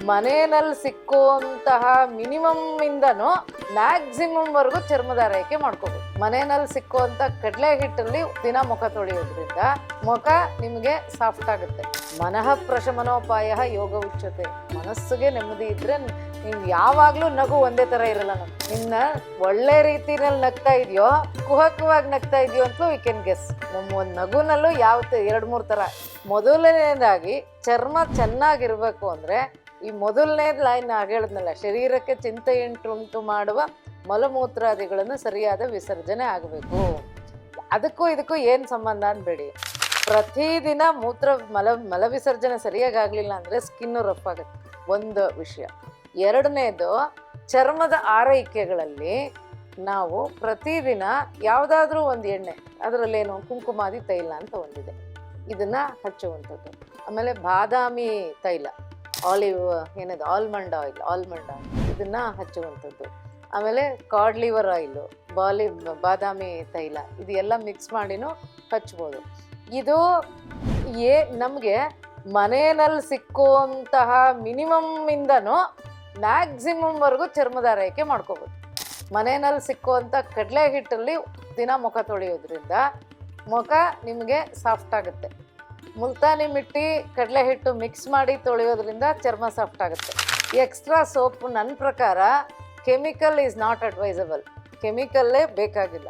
ಮನೆಯಲ್ಲಿ ಸಿಕ್ಕುವಂತಹ ಮಿನಿಮಮ್ ಇಂದನು ಮ್ಯಾಕ್ಸಿಮಮ್ ವರೆಗೂ ಚರ್ಮದ ಆರೈಕೆ ಮಾಡ್ಕೋಬೇಕು ಮನೆಯಲ್ಲಿ ಸಿಕ್ಕುವಂತ ಕಡಲೆ ಹಿಟ್ಟಲ್ಲಿ ದಿನ ಮುಖ ತೊಳೆಯೋದ್ರಿಂದ ಮುಖ ನಿಮಗೆ ಸಾಫ್ಟ್ ಆಗುತ್ತೆ. ಮನಃ ಪ್ರಶಮನೋಪಾಯ ಯೋಗ ಉಚ್ಚತೆ. ಮನಸ್ಸಿಗೆ ನೆಮ್ಮದಿ ಇದ್ರೆ ನೀವು ಯಾವಾಗ್ಲೂ ನಗು ಒಂದೇ ತರ ಇರಲ್ಲ ನಮ್ಗೆ. ನಿನ್ನ ಒಳ್ಳೆ ರೀತಿನಲ್ಲಿ ನಗ್ತಾ ಇದೆಯೋ, ಕುಹಕವಾಗಿ ನಗ್ತಾ ಇದೆಯೋ ಅಂತಲೂ ವಿ ಕ್ಯಾನ್ ಗೆಸ್ ನಮ್ಮ ಒಂದು ನಗುನಲ್ಲೂ ಯಾವ ಎರಡ್, ಮೂರು ತರ. ಮೊದಲನೇದಾಗಿ ಚರ್ಮ ಚೆನ್ನಾಗಿರ್ಬೇಕು ಅಂದ್ರೆ ಈ ಮೊದಲನೇ ಲೈನ್ ಹೇಳಿದ್ನಲ್ಲ, ಶರೀರಕ್ಕೆ ಚಿಂತೆಯುಂಟುಂಟು ಮಾಡುವ ಮಲಮೂತ್ರಾದಿಗಳನ್ನು ಸರಿಯಾದ ವಿಸರ್ಜನೆ ಆಗಬೇಕು. ಅದಕ್ಕೂ ಇದಕ್ಕೂ ಏನು ಸಂಬಂಧ ಅನ್ಬೇಡಿ. ಪ್ರತಿದಿನ ಮೂತ್ರ ಮಲ ಮಲ ವಿಸರ್ಜನೆ ಸರಿಯಾಗಿ ಆಗಲಿಲ್ಲ ಅಂದರೆ ಸ್ಕಿನ್ನು ರಫ್ ಆಗುತ್ತೆ. ಒಂದು ವಿಷಯ. ಎರಡನೇದು, ಚರ್ಮದ ಆರೈಕೆಗಳಲ್ಲಿ ನಾವು ಪ್ರತಿದಿನ ಯಾವುದಾದ್ರೂ ಒಂದು ಎಣ್ಣೆ, ಅದರಲ್ಲೇನು ಕುಂಕುಮಾದಿ ತೈಲ ಅಂತ ಒಂದಿದೆ. ಇದನ್ನ ಹಚ್ಚುವಂಥದ್ದು. ಆಮೇಲೆ ಬಾದಾಮಿ ತೈಲ. ಆಲಿವ್, ಏನದು, ಆಲ್ಮಂಡ್ ಆಯಿಲ್ ಆಲ್ಮಂಡ್ ಆಯಿಲ್, ಇದನ್ನ ಹಚ್ಚುವಂಥದ್ದು. ಆಮೇಲೆ ಕಾರ್ಡ್ ಲಿವರ್ ಆಯಿಲು, ಬಾಲಿ, ಬಾದಾಮಿ ತೈಲ, ಇದೆಲ್ಲ ಮಿಕ್ಸ್ ಮಾಡಿನೂ ಹಚ್ಬೋದು. ಇದು ಏ, ನಮಗೆ ಮನೆಯಲ್ಲಿ ಸಿಕ್ಕುವಂತಹ ಮಿನಿಮಮ್ ಮ್ಯಾಕ್ಸಿಮಮ್ವರೆಗೂ ಮ್ಯಾಕ್ಸಿಮಮ್ ವರೆಗೂ ಚರ್ಮದ ಆರೈಕೆ ಮಾಡ್ಕೋಬೋದು. ಮನೆಯಲ್ಲಿ ಸಿಕ್ಕುವಂಥ ಕಡಲೆ ಹಿಟ್ಟಲ್ಲಿ ದಿನ ಮುಖ ತೊಳೆಯೋದ್ರಿಂದ ಮುಖ ನಿಮಗೆ ಸಾಫ್ಟ್ ಆಗುತ್ತೆ. ಮುಲ್ತಾನಿ ಮಿಟ್ಟಿ ಕಡಲೆ ಹಿಟ್ಟು ಮಿಕ್ಸ್ ಮಾಡಿ ತೊಳೆಯೋದ್ರಿಂದ ಚರ್ಮ ಸಾಫ್ಟ್ ಆಗುತ್ತೆ. ಎಕ್ಸ್ಟ್ರಾ ಸೋಪ್ ನನ್ನ ಪ್ರಕಾರ ಕೆಮಿಕಲ್ ಈಸ್ ನಾಟ್ ಅಡ್ವೈಸಬಲ್ ಕೆಮಿಕಲ್ಲೇ ಬೇಕಾಗಿಲ್ಲ.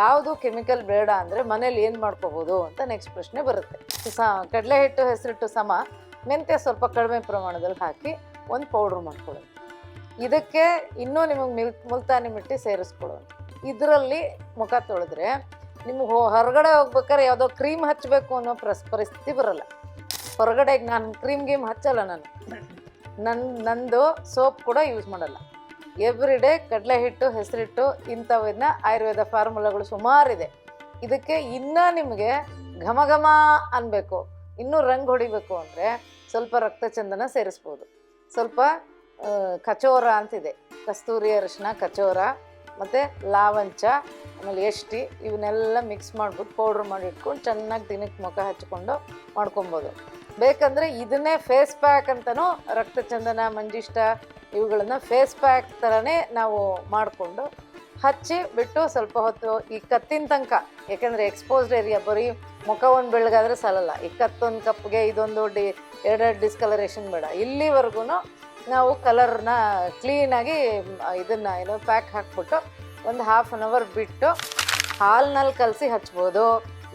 ಯಾವುದು ಕೆಮಿಕಲ್ ಬೇಡ ಅಂದರೆ ಮನೇಲಿ ಏನು ಮಾಡ್ಕೋಬೋದು ಅಂತ ನೆಕ್ಸ್ಟ್ ಪ್ರಶ್ನೆ ಬರುತ್ತೆ. ಸ ಕಡಲೆ ಹಿಟ್ಟು ಹೆಸರಿಟ್ಟು ಸಮ, ಮೆಂತ್ಯ ಸ್ವಲ್ಪ ಕಡಿಮೆ ಪ್ರಮಾಣದಲ್ಲಿ ಹಾಕಿ ಒಂದು ಪೌಡ್ರ್ ಮಾಡ್ಕೊಳ್ಳೋದು ಇದಕ್ಕೆ ಇನ್ನೂ ನಿಮಗೆ ಮಿಲ್, ಮುಲ್ತಾನಿ ಮಿಟ್ಟಿ ಸೇರಿಸ್ಕೊಳ್ಳೋದು ಇದರಲ್ಲಿ ಮುಖ ತೊಳೆದ್ರೆ ನಿಮಗೆ ಹೊರಗಡೆ ಹೋಗ್ಬೇಕಾದ್ರೆ ಯಾವುದೋ ಕ್ರೀಮ್ ಹಚ್ಚಬೇಕು ಅನ್ನೋ ಪ್ರಸ್ ಪರಿಸ್ಥಿತಿ ಬರಲ್ಲ. ಹೊರಗಡೆ ನಾನು ಕ್ರೀಮ್ ಗೀಮ್ ಹಚ್ಚಲ್ಲ ನಾನು. ನನ್ನ ನಂದು ಸೋಪ್ ಕೂಡ ಯೂಸ್ ಮಾಡಲ್ಲ. ಎವ್ರಿ ಡೇ ಕಡಲೆ ಹಿಟ್ಟು, ಹೆಸರಿಟ್ಟು ಇಂಥವನ್ನ ಆಯುರ್ವೇದ ಫಾರ್ಮುಲಾಗಳು ಸುಮಾರಿದೆ. ಇದಕ್ಕೆ ಇನ್ನೂ ನಿಮಗೆ ಘಮ ಘಮ ಅನ್ಬೇಕು. ಇನ್ನೂ ರಂಗ್ ಹೊಡಿಬೇಕು ಅಂದರೆ ಸ್ವಲ್ಪ ರಕ್ತ ಚಂದನ ಸೇರಿಸ್ಬೋದು. ಸ್ವಲ್ಪ ಕಚೋರ ಅಂತಿದೆ. ಕಸ್ತೂರಿ ಅರಿಶಿನ, ಕಚೋರ ಮತ್ತು ಲಾವಂಚ, ಆಮೇಲೆ ಎಷ್ಟಿ, ಇವನ್ನೆಲ್ಲ ಮಿಕ್ಸ್ ಮಾಡ್ಬಿಟ್ಟು ಪೌಡ್ರ್ ಮಾಡಿ ಇಟ್ಕೊಂಡು ಚೆನ್ನಾಗಿ ದಿನಕ್ಕೆ ಮುಖ ಹಚ್ಕೊಂಡು ಮಾಡ್ಕೊಬೋದು. ಬೇಕಂದರೆ ಇದನ್ನೇ ಫೇಸ್ ಪ್ಯಾಕ್ ಅಂತಲೂ ರಕ್ತಚಂದನ, ಮಂಜಿಷ್ಟ ಇವುಗಳನ್ನು ಫೇಸ್ ಪ್ಯಾಕ್ ಥರನೇ ನಾವು ಮಾಡಿಕೊಂಡು ಹಚ್ಚಿ ಬಿಟ್ಟು ಸ್ವಲ್ಪ ಹೊತ್ತು ಈ ಕತ್ತಿನ ತನಕ ಯಾಕೆಂದರೆ ಎಕ್ಸ್ಪೋಸ್ಡ್ ಏರಿಯಾ ಬರೀ ಮುಖ ಒಂದು ಬೆಳಗಾದ್ರೆ ಸಲಲ್ಲ. ಈ ಕತ್ತೊಂದು ಕಪ್ಗೆ ಇದೊಂದು ಡಿ, ಎರಡೆರಡು ಡಿಸ್ಕಲರೇಷನ್ ಬೇಡ. ಇಲ್ಲಿವರೆಗೂ ನಾವು ಕಲರ್ನ ಕ್ಲೀನಾಗಿ ಇದನ್ನು ಏನೋ ಪ್ಯಾಕ್ ಹಾಕ್ಬಿಟ್ಟು ಒಂದು ಹಾಫ್ ಆನ್ ಅವರ್ ಬಿಟ್ಟು ಹಾಲ್ನಲ್ಲಿ ಕಲಸಿ ಹಚ್ಬೋದು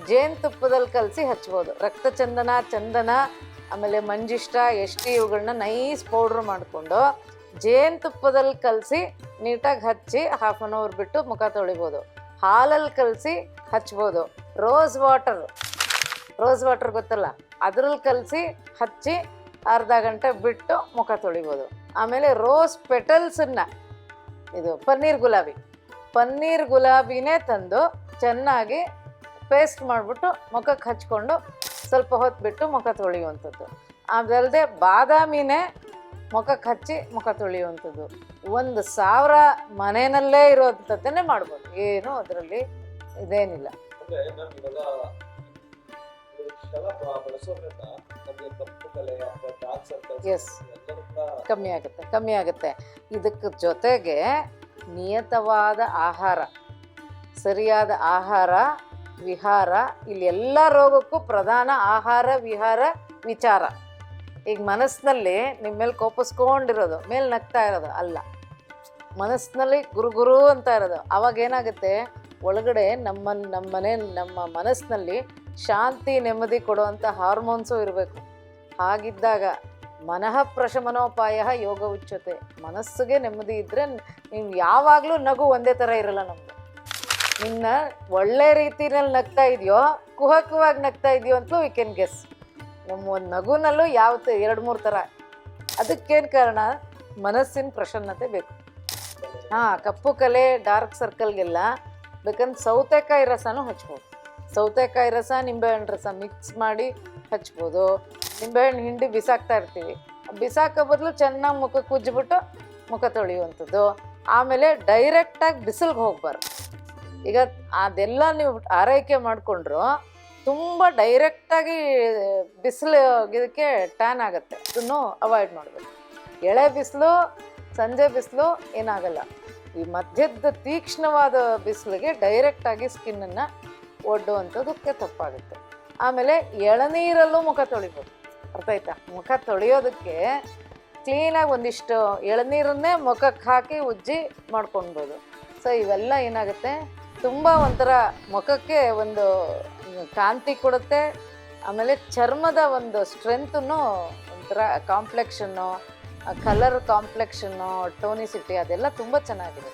ಜೇನುತುಪ್ಪದಲ್ಲಿ ಕಲಸಿ ಹಚ್ಬೋದು. ರಕ್ತ ಚಂದನ ಚಂದನ, ಆಮೇಲೆ ಮಂಜಿಷ್ಟ, ಎಷ್ಟಿ ಇವುಗಳನ್ನ ನೈಸ್ ಪೌಡ್ರ್ ಮಾಡಿಕೊಂಡು ಜೇನುತುಪ್ಪದಲ್ಲಿ ಕಲಸಿ ನೀಟಾಗಿ ಹಚ್ಚಿ ಹಾಫ್ ಆನ್ ಅವರ್ ಬಿಟ್ಟು ಮುಖ ತೊಳಿಬೋದು. ಹಾಲಲ್ಲಿ ಕಲಸಿ ಹಚ್ಬೋದು. ರೋಸ್ ವಾಟರ್ ರೋಸ್ ವಾಟರ್ ಗೊತ್ತಲ್ಲ, ಅದ್ರಲ್ಲಿ ಕಲಸಿ ಹಚ್ಚಿ ಅರ್ಧ ಗಂಟೆ ಬಿಟ್ಟು ಮುಖ ತೊಳಿಬೋದು. ಆಮೇಲೆ ರೋಸ್ ಪೆಟಲ್ಸನ್ನು ಇದು ಪನ್ನೀರ್ ಗುಲಾಬಿ. ಪನ್ನೀರ್ ಗುಲಾಬಿನೇ ತಂದು ಚೆನ್ನಾಗಿ ಪೇಸ್ಟ್ ಮಾಡಿಬಿಟ್ಟು ಮುಖಕ್ಕೆ ಹಚ್ಕೊಂಡು ಸ್ವಲ್ಪ ಹೊತ್ತು ಬಿಟ್ಟು ಮುಖ ತೊಳೆಯುವಂಥದ್ದು. ಅದಲ್ಲದೆ ಬಾದಾಮಿನೇ ಮುಖಕ್ಕೆ ಹಚ್ಚಿ ಮುಖ ತೊಳೆಯುವಂಥದ್ದು. ಒಂದು ಸಾವಿರ ಮನೆಯಲ್ಲೇ ಇರೋಂಥದ್ದನ್ನೇ ಮಾಡ್ಬೋದು. ಏನು ಅದರಲ್ಲಿ ಇದೇನಿಲ್ಲ. ಅಂದ್ರೆ ಮ್ಯಾಮ್ ಇವಾಗ ಇಷ್ಟೆಲ್ಲ ಬ- ನಮಗೆ ಕಪ್ಪು ಕಲೆ ಅಥವಾ ಡಾರ್ಕ್ ಸರ್ಕಲ್ಸ್ Yes. ಎಲ್ಲರೂ ಕೂಡ ಕಮ್ಮಿ ಆಗುತ್ತೆ ಕಮ್ಮಿ ಆಗುತ್ತೆ. ಇದಕ್ಕೆ ಜೊತೆಗೆ ನಿಯತವಾದ ಆಹಾರ ಸರಿಯಾದ ಆಹಾರ ವಿಹಾರ ಇಲ್ಲಿ ಎಲ್ಲ ರೋಗಕ್ಕೂ ಪ್ರಧಾನ ಆಹಾರ ವಿಹಾರ ವಿಚಾರ. ಈಗ ಮನಸ್ಸಿನಲ್ಲಿ ನಿಮ್ಮ ಮೇಲೆ ಕೋಪಿಸ್ಕೊಂಡಿರೋದು ಮೇಲೆ ನಗ್ತಾ ಇರೋದು ಅಲ್ಲ. ಮನಸ್ಸಿನಲ್ಲಿ ಗುರು ಗುರು ಅಂತ ಇರೋದು. ಅವಾಗ ಏನಾಗುತ್ತೆ? ಒಳಗಡೆ ನಮ್ಮ ನಮ್ಮನೆ ನಮ್ಮ ಮನಸ್ಸಿನಲ್ಲಿ ಶಾಂತಿ, ನೆಮ್ಮದಿ ಕೊಡುವಂಥ ಹಾರ್ಮೋನ್ಸು ಇರಬೇಕು. ಹಾಗಿದ್ದಾಗ ಮನಃ ಪ್ರಶಮನೋಪಾಯ ಯೋಗ ಉಚ್ಚತೆ. ಮನಸ್ಸಿಗೆ ನೆಮ್ಮದಿ ಇದ್ದರೆ ನೀವು ಯಾವಾಗಲೂ ನಗು ಒಂದೇ ಥರ ಇರಲ್ಲ ನಮಗೆ. ನಿನ್ನ ಒಳ್ಳೆ ರೀತಿನಲ್ಲಿ ನಗ್ತಾ ಇದೆಯೋ, ಕುಹಕವಾಗಿ ನಗ್ತಾ ಇದೆಯೋ ಅಂತಲೂ ವಿ ಕೆನ್ ಗೆಸ್ ನಮ್ಮ ಒಂದು ನಗುನಲ್ಲೂ ಯಾವ ಎರಡು, ಮೂರು ಥರ ಅದಕ್ಕೇನು ಕಾರಣ? ಮನಸ್ಸಿನ ಪ್ರಸನ್ನತೆ ಬೇಕು. ಹಾಂ, ಕಪ್ಪು ಕಲೆ, ಡಾರ್ಕ್ ಸರ್ಕಲ್ಗೆಲ್ಲ ಬೇಕಂದ್ರೆ ಸೌತೆಕಾಯಿ ರಸನೂ ಹಚ್ಬೋದು. ಸೌತೆಕಾಯಿ ರಸ, ನಿಂಬೆಹಣ್ಣು ರಸ ಮಿಕ್ಸ್ ಮಾಡಿ ಹಚ್ಬೋದು. ನಿಂಬೆಹಣ್ಣು ಹಿಂಡಿ ಬಿಸಾಕ್ತಾ ಇರ್ತೀವಿ. ಬಿಸಾಕೋ ಬದಲು ಚೆನ್ನಾಗಿ ಮುಖಕ್ಕೆ ಉಜ್ಜಿಬಿಟ್ಟು ಮುಖ ತೊಳೆಯುವಂಥದ್ದು. ಆಮೇಲೆ ಡೈರೆಕ್ಟಾಗಿ ಬಿಸಿಲಿಗೆ ಹೋಗ್ಬಾರ್ದು. ಈಗ ಅದೆಲ್ಲ ನೀವು ಆರೈಕೆ ಮಾಡಿಕೊಂಡ್ರು ತುಂಬ ಡೈರೆಕ್ಟಾಗಿ ಬಿಸಿಲು ಇದಕ್ಕೆ ಟ್ಯಾನ್ ಆಗುತ್ತೆ. ಅದನ್ನು ಅವಾಯ್ಡ್ ಮಾಡಬೇಕು. ಎಳೆ ಬಿಸಿಲು, ಸಂಜೆ ಬಿಸಿಲು ಏನಾಗಲ್ಲ. ಈ ಮಧ್ಯದ ತೀಕ್ಷ್ಣವಾದ ಬಿಸಿಲಿಗೆ ಡೈರೆಕ್ಟಾಗಿ ಸ್ಕಿನ್ನನ್ನು ಒಡ್ಡುವಂಥದ್ದಕ್ಕೆ ತಪ್ಪಾಗುತ್ತೆ. ಆಮೇಲೆ ಎಳನೀರಲ್ಲೂ ಮುಖ ತೊಳಿಬೋದು. ಅರ್ಥ ಆಯ್ತಾ? ಮುಖ ತೊಳೆಯೋದಕ್ಕೆ ಕ್ಲೀನಾಗಿ ಒಂದಿಷ್ಟು ಎಳನೀರನ್ನೇ ಮುಖಕ್ಕೆ ಹಾಕಿ ಉಜ್ಜಿ ಮಾಡ್ಕೊಳ್ಬೋದು. ಸೊ ಇವೆಲ್ಲ ಏನಾಗುತ್ತೆ? ತುಂಬ ಒಂಥರ ಮುಖಕ್ಕೆ ಒಂದು ಕಾಂತಿ ಕೊಡುತ್ತೆ. ಆಮೇಲೆ ಚರ್ಮದ ಒಂದು ಸ್ಟ್ರೆಂತನ್ನು ಒಂಥರ ಕಾಂಪ್ಲೆಕ್ಷನ್ನು ಕಲರ್ ಕಾಂಪ್ಲೆಕ್ಷನ್ನು ಟೋನಿಸಿಟಿ ಅದೆಲ್ಲ ತುಂಬ ಚೆನ್ನಾಗಿದೆ